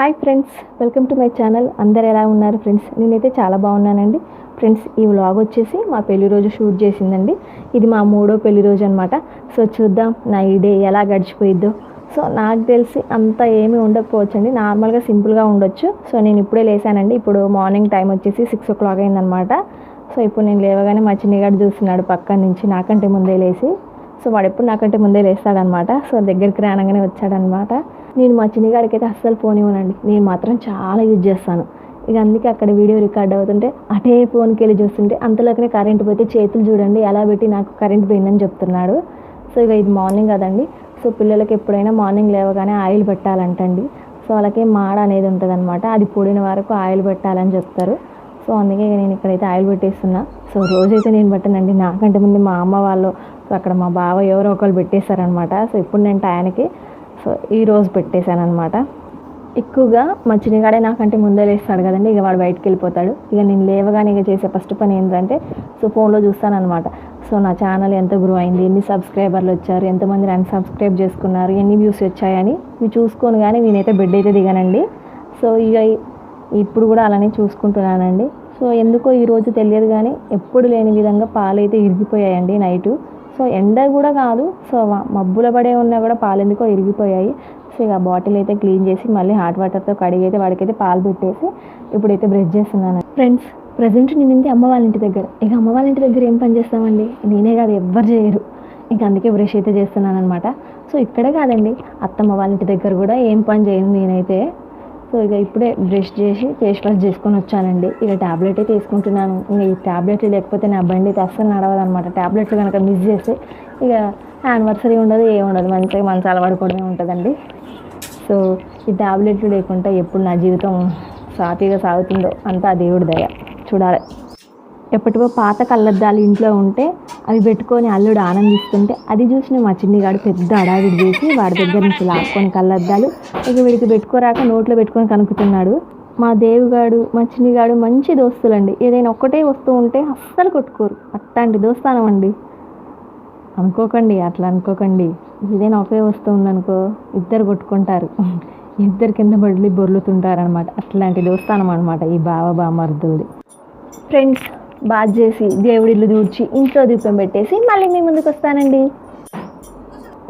Hi friends welcome to my channel. అందరు ఎలా ఉన్నారు ఫ్రెండ్స్? నేనైతే చాలా బాగున్నానండి. ఫ్రెండ్స్ ఈ వ్లాగ్ వచ్చేసి మా పెళ్ళి రోజు షూట్ చేసిందండి. ఇది మా మూడో పెళ్ళి రోజు అనమాట సో చూద్దాం నా ఈ డే ఎలా గడిచిపోయిద్దో. సో నాకు తెలిసి అంత ఏమీ ఉండకపోవచ్చండి. నార్మల్గా సింపుల్గా ఉండొచ్చు. సో నేను ఇప్పుడే లేసానండి. ఇప్పుడు మార్నింగ్ టైం వచ్చేసి సిక్స్ ఓ క్లాక్ అయిందనమాట సో ఇప్పుడు నేను లేవగానే మా చిన్నగాడు చూస్తున్నాడు పక్క నుంచి నాకంటే ముందే లేసి. సో వాడు ఎప్పుడు నాకంటే ముందే లేస్తాడనమాట. సో దగ్గరికి రానగానే వచ్చాడనమాట. నేను మా చిన్నగాడికి అయితే అస్సలు ఫోన్ ఇవ్వనండి. నేను మాత్రం చాలా యూజ్ చేస్తాను. ఇక అందుకే అక్కడ వీడియో రికార్డ్ అవుతుంటే అటే ఫోన్కి వెళ్ళి చూస్తుంటే అంతలోకనే కరెంట్ పోతే చేతులు చూడండి ఎలా పెట్టి నాకు కరెంట్ పోయిందని చెప్తున్నాడు. సో ఇక ఇది మార్నింగ్ కదండి. సో పిల్లలకి ఎప్పుడైనా మార్నింగ్ లేవగానే ఆయిల్ పెట్టాలంటండి. సో వాళ్ళకి మాడ అనేది ఉంటుంది అనమాట అది పొడిన వరకు ఆయిల్ పెట్టాలని చెప్తారు. సో అందుకే ఇక నేను ఇక్కడైతే ఆయిల్ పెట్టేస్తున్నా. సో రోజైతే నేను పట్టానండి. నాకంటే ముందు మా అమ్మ వాళ్ళు సో అక్కడ మా బావ ఎవరో ఒకరు పెట్టేశారనమాట. సో ఇప్పుడు నేను టయానికి సో ఈ రోజు పెట్టేశాను అనమాట ఎక్కువగా మా చిన్నగాడే నాకంటే ముందే లేస్తాడు కదండి. ఇక వాడు బయటికి వెళ్ళిపోతాడు. ఇక నేను లేవగానే ఇక చేసే ఫస్ట్ పని ఏంటంటే సో ఫోన్లో చూస్తానమాట సో నా ఛానల్ ఎంత గ్రో అయింది ఎన్ని సబ్స్క్రైబర్లు వచ్చారు ఎంతమంది నన్ను సబ్స్క్రైబ్ చేసుకున్నారు ఎన్ని వ్యూస్ వచ్చాయని ఇవి చూసుకొని కానీ నేనైతే బెడ్ అయితే దిగానండి. సో ఇక ఇప్పుడు కూడా అలానే చూసుకుంటున్నానండి. సో ఎందుకో ఈరోజు తెలియదు కానీ ఎప్పుడు లేని విధంగా పాలు అయితే ఇరిగిపోయాయండి నైటు. సో ఎండ కూడా కాదు సో మబ్బుల పడే ఉన్నా కూడా పాలు ఎందుకో ఇరిగిపోయాయి. సో ఇక బాటిల్ అయితే క్లీన్ చేసి మళ్ళీ హాట్ వాటర్తో కడిగి అయితే వాడికైతే పాలు పెట్టేసి ఇప్పుడైతే బ్రష్ చేస్తున్నాను. ఫ్రెండ్స్ ప్రజెంట్ నేను అమ్మ వాళ్ళ ఇంటి దగ్గర. ఇక అమ్మ వాళ్ళ ఇంటి దగ్గర ఏం పని చేస్తామండి? నేనే కాదు ఎవ్వరు చేయరు. ఇంక అందుకే బ్రష్ అయితే చేస్తున్నాను అనమాట సో ఇక్కడే కాదండి అత్తమ్మ వాళ్ళ ఇంటి దగ్గర కూడా ఏం పని చేయను నేనైతే. సో ఇక ఇప్పుడే బ్రష్ చేసి ఫేస్ వాష్ చేసుకొని వచ్చానండి. ఇక ట్యాబ్లెట్ తీసుకుంటున్నాను. ఇంకా ఈ ట్యాబ్లెట్ లేకపోతే నా బండి అయితే అస్సలు నడవదు అనమాట ట్యాబ్లెట్లు కనుక మిస్ చేస్తే ఇక యానివర్సరీ ఉండదు ఏం ఉండదు. మంచిగా మంచి అలవాడుకోవడమే ఉంటుందండి. సో ఈ ట్యాబ్లెట్లు లేకుండా ఎప్పుడు నా జీవితం సాఫీగా సాగుతుందో అంతా దేవుడి దయ. చూడాలి. ఎప్పటివో పాత కళ్ళద్దాలు ఇంట్లో ఉంటే అవి పెట్టుకొని అల్లుడు ఆనందిస్తుంటే అది చూసిన మా చిన్నిగాడు పెద్ద అడావిడి చేసి వాడి దగ్గర నుంచి లాక్కొని కళ్ళద్దాలు ఇక వీడికి పెట్టుకోరాక నోట్లో పెట్టుకొని కనుక్కుతున్నాడు మా దేవుగాడు మా చిన్నిగాడు మంచి దోస్తులండి. ఏదైనా ఒక్కటే వస్తువు ఉంటే అస్సలు కొట్టుకోరు. అట్లాంటి దోస్తానం అండి. అనుకోకండి అట్లా అనుకోకండి. ఏదైనా ఒకే వస్తువు ఉందనుకో ఇద్దరు కొట్టుకుంటారు. ఇద్దరు కింద పడి బొర్లుతుంటారు అనమాట అట్లాంటి దోస్తానం అనమాట ఈ బావ బామర్దుది ఫ్రెండ్స్ బాధ చేసి దేవుడి ఇల్లు దూడ్చి ఇంట్లో దీపం పెట్టేసి మళ్ళీ మీ ముందుకు వస్తానండి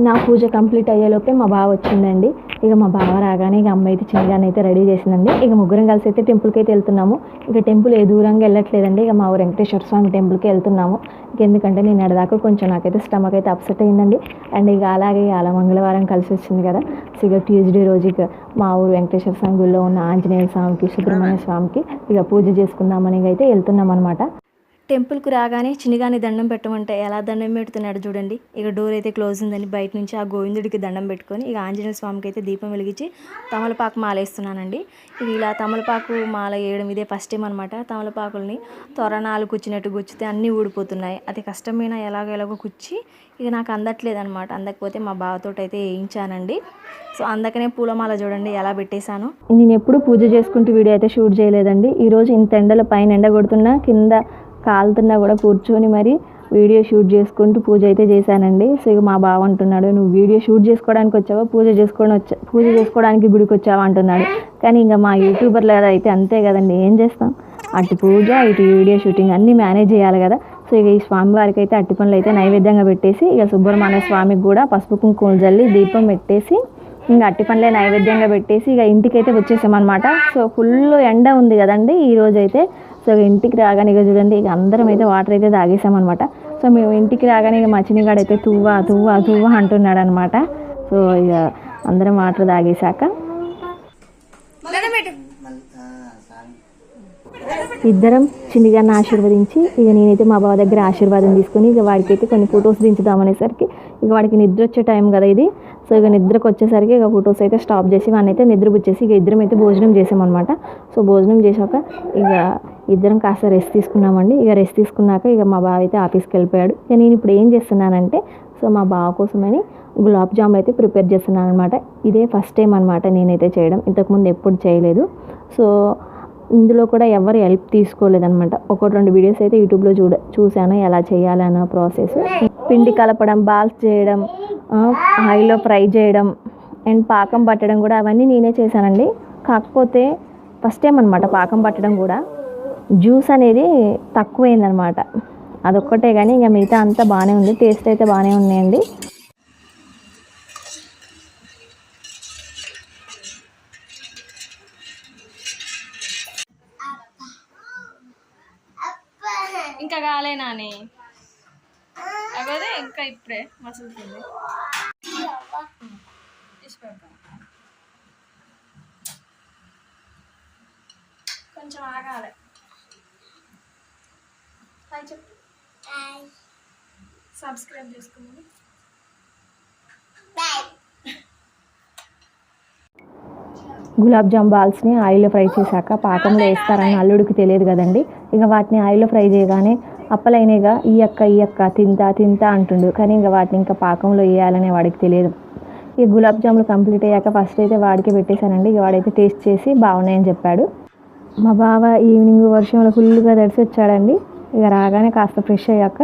నా పూజ కంప్లీట్ అయ్యేలోపే మా బావ వచ్చిందండి. ఇక మా బావ రాగానే ఇక అమ్మ అయితే చిన్నగానే అయితే రెడీ చేసిందండి. ఇక ముగ్గురం కలిసి అయితే టెంపుల్కి అయితే వెళ్తున్నాము. ఇక టెంపుల్ ఏ దూరంగా వెళ్ళట్లేదండి. ఇక మా ఊరు వెంకటేశ్వర స్వామి టెంపుల్కి వెళ్తున్నాము. ఇక ఎందుకంటే నేను ఎడదాకా కొంచెం నాకైతే స్టమక్ అయితే అప్సెట్ అయిందండి. అండ్ ఇక అలాగే అలా మంగళవారం కలిసి వచ్చింది కదా. సో ఇక ట్యూస్డే రోజు ఇక మా ఊరు వెంకటేశ్వర స్వామి గుడిలో ఉన్న ఆంజనేయ స్వామికి సుబ్రహ్మణ్య స్వామికి ఇక పూజ చేసుకుందామని అయితే వెళ్తున్నాం అనమాట టెంపుల్కి రాగానే చిన్నగాని దండం పెట్టమంటే ఎలా దండం పెడుతున్నాడు చూడండి. ఇక డోర్ అయితే క్లోజ్ ఉందని బయట నుంచి ఆ గోవిందుడికి దండం పెట్టుకొని ఇక ఆంజనేయ స్వామికి అయితే దీపం వెలిగించి తమలపాకు మాల వేస్తున్నానండి ఇది ఇలా తమలపాకు మాల వేయడం ఇదే ఫస్ట్ టైం అనమాట తమలపాకుల్ని తొరణాలు కుచ్చినట్టు గుచ్చితే అన్నీ ఊడిపోతున్నాయి. అది కష్టమైన ఎలాగో ఎలాగో కుచ్చి ఇక నాకు అందట్లేదు అనమాట అందకపోతే మా బావతో అయితే వేయించానండి. సో అందుకనే పూలమాల చూడండి ఎలా పెట్టేశాను. నేను ఎప్పుడు పూజ చేసుకుంటూ వీడియో అయితే షూట్ చేయలేదండి. ఈరోజు ఇంత ఎండల పైన ఎండ కొడుతున్నా కింద కాలుతున్నా కూడా కూర్చొని మరి వీడియో షూట్ చేసుకుంటూ పూజ అయితే చేశానండి. సో ఇక మా బావ అంటున్నాడు నువ్వు వీడియో షూట్ చేసుకోవడానికి వచ్చావా? పూజ చేసుకోవడం వచ్చా పూజ చేసుకోవడానికి గుడికి వచ్చావా? అంటున్నాడు. కానీ ఇంకా మా యూట్యూబర్లు అయితే అంతే కదండి ఏం చేస్తాం? అటు పూజ ఇటు వీడియో షూటింగ్ అన్నీ మేనేజ్ చేయాలి కదా. సో ఇక ఈ స్వామివారికి అయితే అట్టి పనులు అయితే నైవేద్యంగా పెట్టేసి ఇక సుబ్రహ్మణ్య స్వామికి కూడా పసుపు కుంకుమ జల్లి దీపం పెట్టేసి ఇంకా అట్టి పనులే నైవేద్యంగా పెట్టేసి ఇక ఇంటికైతే వచ్చేసామన్నమాట. సో ఫుల్ ఎండ ఉంది కదండి ఈ సో ఇక ఇంటికి రాగానే ఇక చూడండి ఇక అందరం అయితే వాటర్ అయితే తాగేసామన్నమాట. సో మేము ఇంటికి రాగానే ఇక మా చిన్నగాడు అయితే తువ్వా తువ్వా తువ్వా అంటున్నాడు అనమాట సో ఇక అందరం వాటర్ తాగేశాక ఇద్దరం చిన్నగాన్ని ఆశీర్వదించి ఇక నేనైతే మా బావ దగ్గర ఆశీర్వాదం తీసుకొని ఇక వాడికైతే కొన్ని ఫొటోస్ దించుదామనేసరికి ఇక వాడికి నిద్ర వచ్చే టైం కదా ఇది. సో ఇక నిద్రకు వచ్చేసరికి ఇక ఫొటోస్ అయితే స్టాప్ చేసి వాడిని అయితే నిద్రపుచ్చేసి ఇక ఇద్దరం అయితే భోజనం చేసామన్నమాట. సో భోజనం చేశాక ఇక ఇద్దరం కాస్త రెస్ట్ తీసుకున్నామండి. ఇక రెస్ట్ తీసుకున్నాక ఇక మా బావ అయితే ఆఫీస్కి వెళ్ళిపోయాడు. ఇక నేను ఇప్పుడు ఏం చేస్తున్నానంటే సో మా బావ కోసమని గులాబ్ జామ్ అయితే ప్రిపేర్ చేస్తున్నాను అనమాట ఇదే ఫస్ట్ టైం అనమాట నేనైతే చేయడం. ఇంతకుముందు ఎప్పుడు చేయలేదు. సో ఇందులో కూడా ఎవరు హెల్ప్ తీసుకోలేదనమాట ఒకటి రెండు వీడియోస్ అయితే యూట్యూబ్లో చూడ చూశాను ఎలా చేయాలి ప్రాసెస్ పిండి కలపడం బాల్స్ చేయడం ఆయిల్లో ఫ్రై చేయడం అండ్ పాకం పట్టడం కూడా అవన్నీ నేనే చేశానండి. కాకపోతే ఫస్ట్ టైం అనమాట పాకం పట్టడం కూడా. జ్యూస్ అనేది తక్కువైందనమాట అదొక్కటే కానీ ఇంకా మిగతా అంతా బాగానే ఉంది. టేస్ట్ అయితే బాగానే ఉన్నాయండి. ఇంకా కాలే నాని. అదే ఇంకా ఇప్పుడే మసులుతుంది. కొంచెం ఆగాలి. సబ్స్క్రైబ్ చేసుకోమని. గులాబ్ జామ్ బాల్స్ని ఆయిల్లో ఫ్రై చేశాక పాకంలో వేస్తారని అల్లుడికి తెలియదు కదండి. ఇక వాటిని ఆయిల్లో ఫ్రై చేయగానే అప్పలైనగా ఈ అక్క ఈ అక్క తింటా తింటా అంటుండు. కానీ ఇంకా వాటిని ఇంకా పాకంలో వేయాలనే వాడికి తెలియదు. ఈ గులాబ్ జాములు కంప్లీట్ అయ్యాక ఫస్ట్ అయితే వాడికి పెట్టేశానండి. ఇక వాడైతే టేస్ట్ చేసి బాగున్నాయని చెప్పాడు. మా బావ ఈవినింగ్ వర్షంలో ఫుల్గా తడిసి వచ్చాడండి. ఇక రాగానే కాస్త ఫ్రెష్ అయ్యాక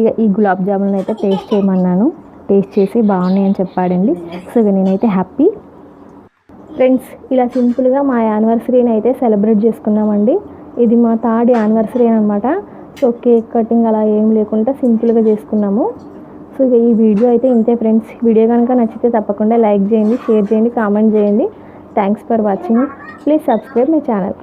ఇక ఈ గులాబ్ జాములను అయితే టేస్ట్ చేయమన్నాను. టేస్ట్ చేసి బాగున్నాయని చెప్పాడండి. సో ఇక నేనైతే హ్యాపీ. ఫ్రెండ్స్ ఇలా సింపుల్గా మా యానివర్సరీని అయితే సెలబ్రేట్ చేసుకున్నామండి. ఇది మా థర్డ్ యానివర్సరీ అనమాట సో కేక్ కటింగ్ అలా ఏం లేకుండా సింపుల్గా చేసుకున్నాము. సో ఇక ఈ వీడియో అయితే ఇంతే ఫ్రెండ్స్. వీడియో కనుక నచ్చితే తప్పకుండా లైక్ చేయండి షేర్ చేయండి కామెంట్ చేయండి. Thanks for watching please subscribe my channel